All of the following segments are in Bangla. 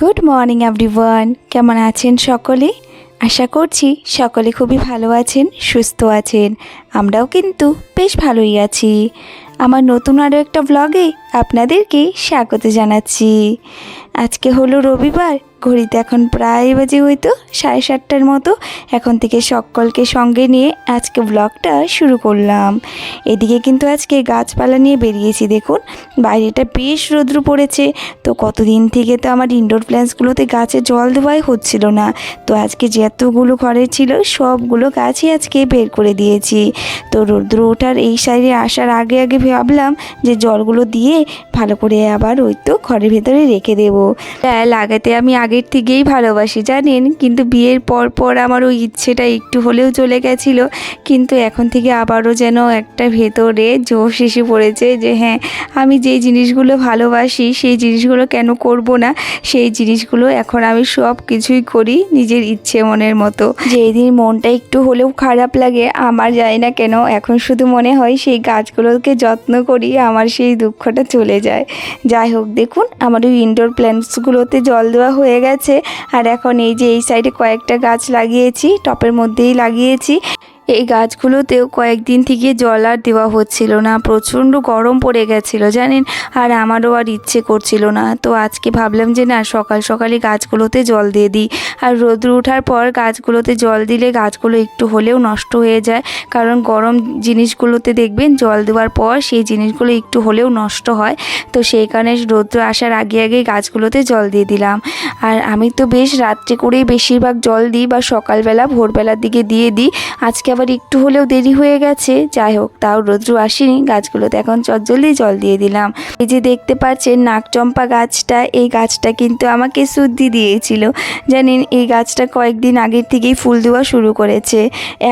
গুড মর্নিং এভরিওয়ান কেমন আছেন সকলে? আশা করছি সকলে খুবই ভালো আছেন, সুস্থ আছেন। আমরাও কিন্তু বেশ ভালোই আছি। আমার নতুন আরও একটা ব্লগে আপনাদেরকে স্বাগত জানাচ্ছি। আজকে হলো রবিবার ঘড়িতে এখন প্রায় বাজে হয়তো, সাড়ে সাতটার মতো। এখন থেকে সকলকে সঙ্গে নিয়ে আজকে ব্লগটা শুরু করলাম। এদিকে কিন্তু আজকে গাছপালা নিয়ে বেরিয়েছি, দেখুন। বাইরেটা বেশ রৌদ্র পড়েছে। তো কতদিন থেকে তো আমার ইনডোর প্ল্যান্টসগুলোতে গাছে জল দেওয়াই হচ্ছিল না। তো আজকে যতগুলো ঘরে ছিল, সবগুলো গাছই আজকে বের করে দিয়েছি। তো রৌদ্র ওঠার এই সাইডে আসার আগে আগে ভাবলাম যে জলগুলো দিয়ে ভালো করে আবার ওই তো ঘরের ভেতরে রেখে দেবো। হ্যাঁ লাগাতে আমি আগের থেকেই ভালোবাসি, জানেন? কিন্তু বিয়ের পর পর আমার ওই ইচ্ছেটা একটু হলেও চলে গেছিল। কিন্তু এখন থেকে আবারও যেন একটা ভেতরে জোশ এসে পড়েছে যে হ্যাঁ আমি যেই জিনিসগুলো ভালোবাসি, সেই জিনিসগুলো কেন করব না? সেই জিনিসগুলো এখন আমি সব কিছুই করি নিজের ইচ্ছে মনের মতো। যেই দিন মনটা একটু হলেও খারাপ লাগে, আমার যায় না কেন, এখন শুধু মনে হয় সেই গাছগুলোকে যত্ন করি, আমার সেই দুঃখটা চলে যায়। যাই হোক, দেখুন, আমার ওই ইনডোর প্ল্যান্টসগুলোতে জল দেওয়া হয়ে গেছে। আর এখন এই যে এই সাইডে কয়েকটা গাছ লাগিয়েছি টপের মধ্যেই লাগিয়েছি। এই গাছগুলোতেও কয়েকদিন থেকে জল আর দেওয়া হচ্ছিল না, প্রচণ্ড গরম পড়ে গেছিল, জানেন? আর আমারও আর ইচ্ছে করছিল না। তো আজকে ভাবলাম যে, না, সকাল সকালে গাছগুলোতে জল দিয়ে দিই। আর রোদ্র ওঠার পর গাছগুলোতে জল দিলে গাছগুলো একটু হলেও নষ্ট হয়ে যায়। কারণ গরম জিনিসগুলোতে দেখবেন, জল দেওয়ার পর সেই জিনিসগুলো একটু হলেও নষ্ট হয়। তো সেই কারণে রৌদ্র আসার আগে আগে গাছগুলোতে জল দিয়ে দিলাম। আর আমি তো বেশ রাত্রে করেই বেশিরভাগ জল দিই বা সকালবেলা, ভোরবেলার দিকে দিয়ে দিই। আজকে আবার একটু হলেও দেরি হয়ে গেছে। যাই হোক, তাও রৌদ্র আসেনি। গাছগুলোতে এখন চটজলদি জল দিয়ে দিলাম। এই যে দেখতে পাচ্ছেন নাকচম্পা গাছটা, এই গাছটা কিন্তু আমাকে শুদ্ধি দিয়েছিল। জানেন, এই গাছটা কয়েকদিন আগের থেকেই ফুল দেওয়া শুরু করেছে।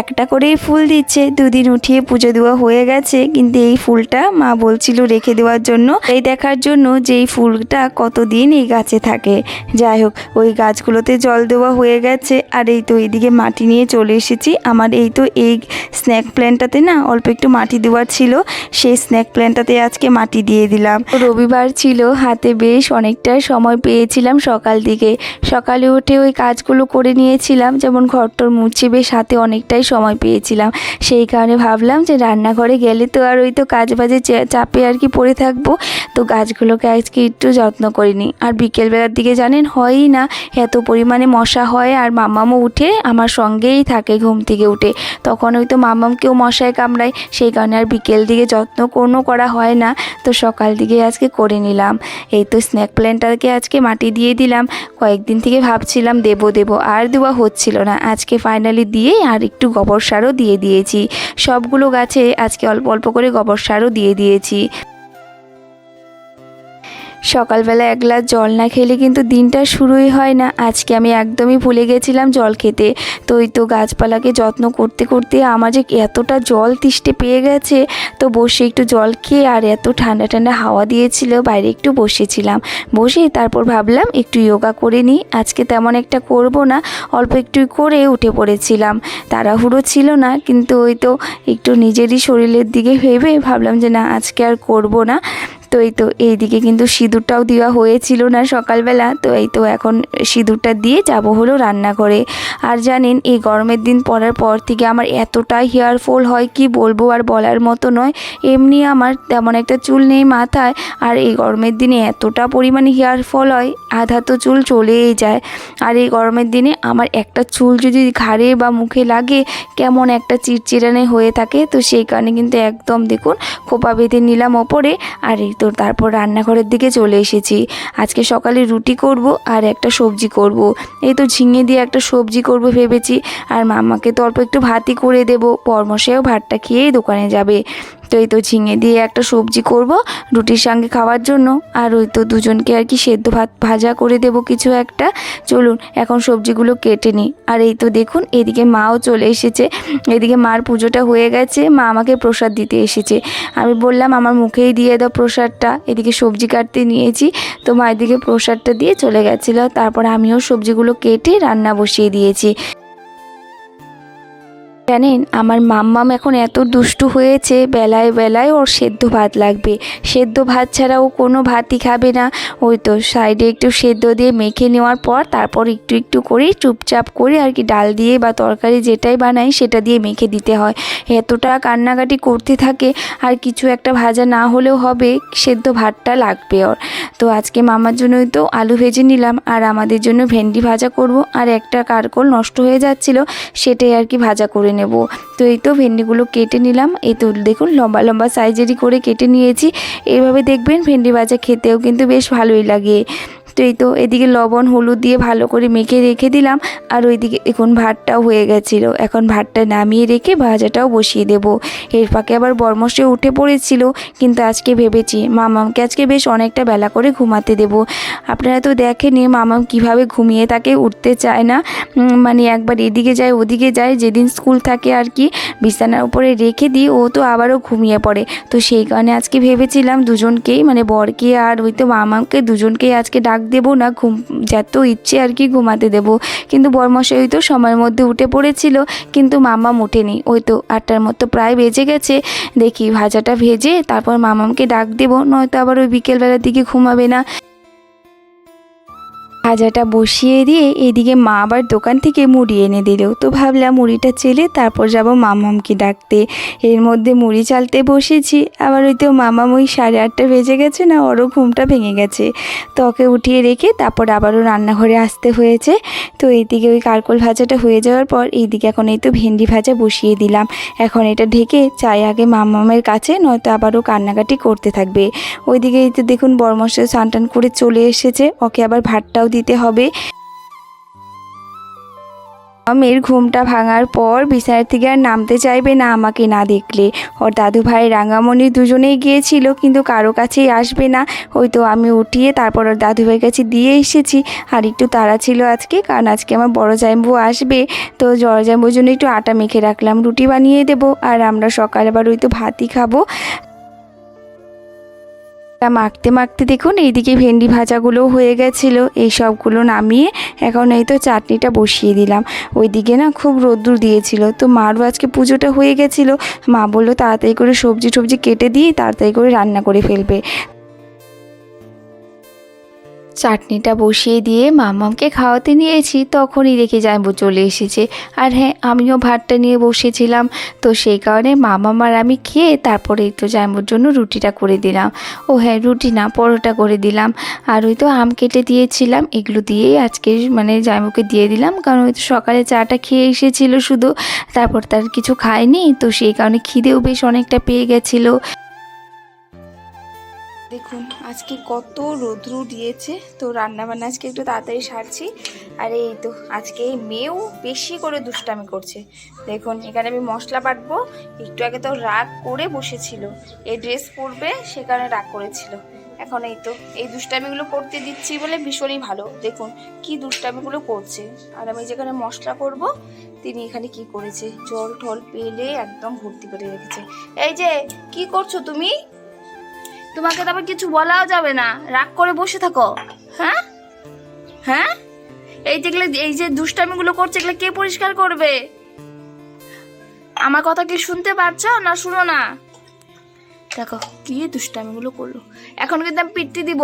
একটা করেই ফুল দিচ্ছে, দুদিন উঠিয়ে পুজো দেওয়া হয়ে গেছে। কিন্তু এই ফুলটা মা বলছিল রেখে দেওয়ার জন্য। এই দেখার জন্য যে এই ফুলটা কতদিন এই গাছে থাকে। যাই হোক, ওই গাছগুলোতে জল দেওয়া হয়ে গেছে। আর এই তো এইদিকে মাটি নিয়ে চলে এসেছি। আমার এই তো এই স্ন্যাক প্ল্যানটাতে না অল্প একটু মাটি দেওয়ার ছিল, সেই স্ন্যাক প্ল্যানটাতে আজকে মাটি দিয়ে দিলাম। রবিবার ছিল, হাতে বেশ অনেকটা সময় পেয়েছিলাম সকাল দিকে। সকালে উঠে ওই কাজগুলো করে নিয়েছিলাম, যেমন ঘরটর মুছে বেশ হাতে অনেকটাই সময় পেয়েছিলাম। সেই কারণে ভাবলাম যে রান্নাঘরে গেলে তো আর ওই তো কাজ বাজে চাপে আর কি পড়ে থাকব। তো গাছগুলোকে আজকে একটু যত্ন করিনি আর বিকেলবেলার দিকে জানেন, হয়ই না, এত পরিমাণে মশা হয় আর মামামও উঠে আমার সঙ্গেই থাকে ঘুম থেকে উঠে। তখন ওই তো মামামকেও মশায় কামড়ায়, সেই কারণে আর বিকেল দিকে যত্ন কোনো করা হয় না। তো সকাল দিকে আজকে করে নিলাম। এই তো স্ন্যাক প্ল্যান্টটাকে আজকে মাটি দিয়ে দিলাম। কয়েকদিন থেকে ভাবছিলাম দেব দেব, আর দেওয়া হচ্ছিল না। আজকে ফাইনালি দিয়ে আর একটু গোবর সারও দিয়ে দিয়েছি। সবগুলো গাছে আজকে অল্প অল্প করে গোবর সারও দিয়ে দিয়েছি। সকালবেলা এক গ্লাস জল না খেলে কিন্তু দিনটা শুরুই হয় না। আজকে আমি একদমই ভুলে গেছিলাম জল খেতে। তো ওই তো গাছপালাকে যত্ন করতে করতে আমার যে এতটা জল তিষ্টে পেয়ে গেছে, তো বসে একটু জল খেয়ে আর এত ঠান্ডা ঠান্ডা হাওয়া দিয়েছিল, বাইরে একটু বসেছিলাম। বসে তারপর ভাবলাম একটু যোগা করে নিই। আজকে তেমন একটা করব না, অল্প একটু করে উঠে পড়েছিলাম। তাড়াহুড়ো ছিল না, কিন্তু ওই তো একটু নিজেরই শরীরের দিকে ভেবে ভাবলাম যে না, আজকে আর করব না। তো এই তো, এইদিকে কিন্তু সিঁদুরটাও দেওয়া হয়েছিল না সকালবেলা। তো এই তো এখন সিঁদুরটা দিয়ে যাব হলো রান্নাঘরে। আর জানেন, এই গরমের দিন পড়ার পর থেকে আমার এতটাই হেয়ার ফল হয়, কি বলব আর বলার মতো নয়। এমনি আমার তেমন একটা চুল নেই মাথায়, আর এই গরমের দিনে এতটা পরিমাণে হেয়ার ফল হয়, আধা তো চুল চলেই যায়। আর এই গরমের দিনে আমার একটা চুল যদি ঘাড়ে বা মুখে লাগে, কেমন একটা চিরচিরানে হয়ে থাকে। তো সেই কারণে কিন্তু একদম দেখুন, খোপা বেঁধে নিলাম ওপরে। আর এই তো তারপর রান্নাঘরের দিকে চলে এসেছি। আজকে সকালে রুটি করব আর একটা সবজি করব। এই তো ঝিঙে দিয়ে একটা সবজি করব ভেবেছি আর মামাকে তো অল্প একটু ভাতই করে দেবো। পরমশেও ভাতটা খেয়েই দোকানে যাবে। তো এই তো ঝিঙে দিয়ে একটা সবজি করব রুটির সঙ্গে খাওয়ার জন্য। আর ওই তো দুজনকে আর কি সেদ্ধ ভাত ভাজা করে দেব কিছু একটা। চলুন এখন সবজিগুলো কেটে নিই। আর এই তো দেখুন, এদিকে মাও চলে এসেছে। এদিকে মার পুজোটা হয়ে গেছে। মা আমাকে প্রসাদ দিতে এসেছে। আমি বললাম, আমার মুখেই দিয়ে দাও প্রসাদটা, এদিকে সবজি কাটতে নিয়েছি। তো মা এদিকে প্রসাদটা দিয়ে চলে গেছিল। তারপর আমিও সবজিগুলো কেটে রান্না বসিয়ে দিয়েছি। জানেন, আমার মাম্মাম এখন এত দুষ্টু হয়েছে, বেলায় বেলায় ওর সেদ্ধ ভাত লাগবে। সেদ্ধ ভাত ছাড়া ও কোনো ভাতই খাবে না। ওই তো সাইডে একটু সেদ্ধ দিয়ে মেখে নেওয়ার পর তারপর একটু একটু করে চুপচাপ করে আর কি ডাল দিয়ে বা তরকারি যেটাই বানাই সেটা দিয়ে মেখে দিতে হয়। এতটা কান্নাকাটি করতে থাকে, আর কিছু একটা ভাজা না হলেও হবে, সেদ্ধ ভাতটা লাগবে ওর। তো আজকে মামার জন্যই তো আলু ভেজে নিলাম, আর আমাদের জন্য ভেন্ডি ভাজা করব, আর একটা কারকল নষ্ট হয়ে যাচ্ছিল, সেটাই আর কি ভাজা করে নেব। তো এই তো ভেন্ডিগুলো কেটে নিলাম। এই তো দেখুন লম্বা লম্বা সাইজেরই করে কেটে নিয়েছি। এইভাবে দেখবেন ভেন্ডি ভাজা খেতেও কিন্তু বেশ ভালোই লাগে। তো এই তো এদিকে লবণ, হলুদ দিয়ে ভালো করে মেখে রেখে দিলাম আর ওইদিকে এখন ভাতটাও হয়ে গেছিল। এখন ভাতটা নামিয়ে রেখে ভাজাটাও বসিয়ে দেব। এর ফাঁকে আবার বরমশে উঠে পড়েছিল, কিন্তু আজকে ভেবেছি মামামকে আজকে বেশ অনেকটা বেলা করে ঘুমাতে দেব। আপনারা তো দেখেনি মামাম কীভাবে ঘুমিয়ে থাকে, উঠতে চায় না। মানে একবার এদিকে যায়, ওদিকে যায়, যেদিন স্কুল থাকে আর কি, বিছানার উপরে রেখে দিই, ও তো আবারও ঘুমিয়ে পড়ে। তো সেই কারণে আজকে ভেবেছিলাম দুজনকেই মানে বরকে আর ওই তো মামাকে দুজনকেই আজকে ডাক দেবো না, ঘুম, যত ইচ্ছে আর কি ঘুমাতে দেব। কিন্তু বরমশাই তো সময়ের মধ্যে উঠে পড়েছিল, কিন্তু মামাম ওঠেনি। ওই তো আটটার মতো প্রায় বেজে গেছে। দেখি ভাজাটা ভেজে তারপর মামামকে ডাক দেবো, নয়তো আবার ওই বিকেলবেলার দিকে ঘুমাবে না। ভাজাটা বসিয়ে দিয়ে এদিকে মা আবার দোকান থেকে মুড়ি এনে দিল। তো ভাবলাম মুড়িটা চেলে তারপর যাব মামামকে ডাকতে। এর মধ্যে মুড়ি চালতে বসেছি। আবার ওই তো মামাম ওই সাড়ে আটটা বেজে গেছে না, ওরও ঘুমটা ভেঙে গেছে। তো ওকে উঠিয়ে রেখে তারপর আবারও রান্নাঘরে আসতে হয়েছে। তো এইদিকে ওই কারকল ভাজাটা হয়ে যাওয়ার পর এইদিকে এখন এই তো ভেন্ডি ভাজা বসিয়ে দিলাম। এখন এটা ঢেকে চাই আগে মামামের কাছে, নয়তো আবারও কান্নাকাটি করতে থাকবে। ওইদিকে এই তো দেখুন বরমশাই স্নান টান করে চলে এসেছে। ওকে আবার ভাতটাও দিতে হবে। আমের ঘুমটা ভাঙার পর বিছানার থেকে আর নামতে চাইবে না আমাকে না দেখলে। ওর দাদু ভাই রাঙামণি দুজনেই গিয়েছিল, কিন্তু কারও কাছেই আসবে না। ওই তো আমি উঠিয়ে তারপর ওর দাদু ভাইয়ের কাছে দিয়ে এসেছি। আর একটু তাড়া ছিল আজকে, কারণ আজকে আমার বড় জাম্বু আসবে। তো বড় জাম্বুর জন্য একটু আটা মেখে রাখলাম, রুটি বানিয়ে দেবো। আর আমরা সকালে আবার ওই তো ভাতই খাব। তা মাখতে মাখতে দেখুন এইদিকে ভেন্ডি ভাজাগুলো হয়ে গেছিল। এই সবগুলো নামিয়ে এখন এই তো চাটনিটা বসিয়ে দিলাম। ওইদিকে না খুব রোদ্দুর দিয়েছিল। তো মারও আজকে পুজোটা হয়ে গেছিল। মা বলল তাড়াতাড়ি করে সবজি টবজি কেটে দিয়ে তাড়াতাড়ি করে রান্না করে ফেলবে। চাটনিটা বসিয়ে দিয়ে মামামকে খাওয়াতে নিয়েছি, তখনই দেখে জাম্বু চলে এসেছে। আর হ্যাঁ আমিও ভাতটা নিয়ে বসেছিলাম। তো সেই কারণে মামাম আর আমি খেয়ে তারপরে তো জাম্বুর জন্য রুটিটা করে দিলাম। ও হ্যাঁ রুটি না, পরোটা করে দিলাম। আর ওই তো আম কেটে দিয়েছিলাম। এগুলো দিয়েই আজকে মানে জাম্বুকে দিয়ে দিলাম। কারণ ওই তো সকালে চাটা খেয়ে এসেছিল শুধু, তারপর তার কিছু খায়নি। তো সেই কারণে খিদেও বেশ অনেকটা পেয়ে গেছিল। দেখুন, আজকে কত রোদ্রু দিয়েছে। তো রান্না বান্না আজকে একটু তাড়াতাড়ি সারছি। আর এই তো, আজকে মেয়েও বেশি করে দুষ্টামি করছে। দেখুন, এখানে আমি মশলা বাটবো। একটু আগে তো রাগ করে বসেছিল। এই ড্রেস পরবে, সে কারণে রাগ করেছিল। এখন এই তো, এই দুষ্টামিগুলো করতে দিচ্ছি বলে ভীষণই ভালো। দেখুন, কি দুষ্টামিগুলো করছে। আর আমি যেখানে মশলা করব, তিনি এখানে কি করেছে? জল টল পেলে একদম ভর্তি করে রেখেছে। এই যে, কি করছ তুমি? তোমাকে তো আবার কিছু বলাও যাবে না। রাগ করে বসে থাকো। হ্যাঁ? হ্যাঁ? এই যেগুলো এই যে দুষ্টামিগুলো করছে, এগুলো কে পরিষ্কার করবে? আমার কথা কি শুনতে পাচ্ছ না শুনো না? দেখো, কি দুষ্টামিগুলো করল। এখন কিন্তু আমি পিট্টি দিব।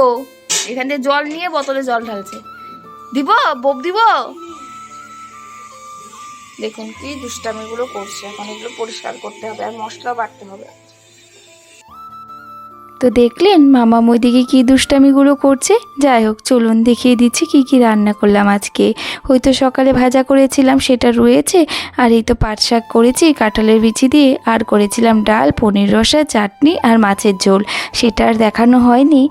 এখান থেকে জল নিয়ে বোতলে জল ঢালছে। দিব? বোপ দিব? দেখুন কি দুষ্টামিগুলো করছে। এখন এগুলো পরিষ্কার করতে হবে আর মশলা বাটতে হবে। তো দেখলেন মামা ওইদিকে কী দুষ্টামিগুলো করছে? যাই হোক, চলুন দেখিয়ে দিচ্ছি কি কি রান্না করলাম আজকে। হয়তো সকালে ভাজা করেছিলাম, সেটা রয়েছে, আর এই তো পাট শাক করেছি, কাঁঠালের বিচি দিয়ে, আর করেছিলাম ডাল, পনির রসা, চাটনি আর মাছের ঝোল। সেটা আর দেখানো হয়নি।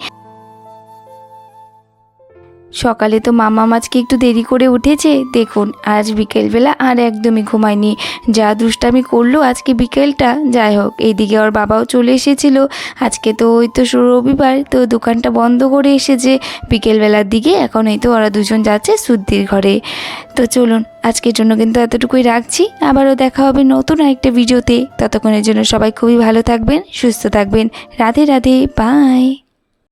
সকালে তো মামা মাছকে একটু দেরি করে উঠেছে, দেখুন, আজ বিকেলবেলা আর একদমই ঘুমায়নি। যা দুষ্টামি করল আজকে বিকেলটা, যাই হোক, এইদিকে ওর বাবাও চলে এসেছিল। আজকে তো ওই তো রবিবার, তো দোকানটা বন্ধ করে এসেছে। বিকেলবেলার দিকে এখন এই তো ওরা দুজন যাচ্ছে সুদ্দির ঘরে। তো চলুন, আজকের জন্য কিন্তু এতটুকুই রাখছি। আবারও দেখা হবে নতুন একটা ভিডিওতে। ততক্ষণের জন্য সবাই খুবই ভালো থাকবেন, সুস্থ থাকবেন। রাধে রাধে, বাই।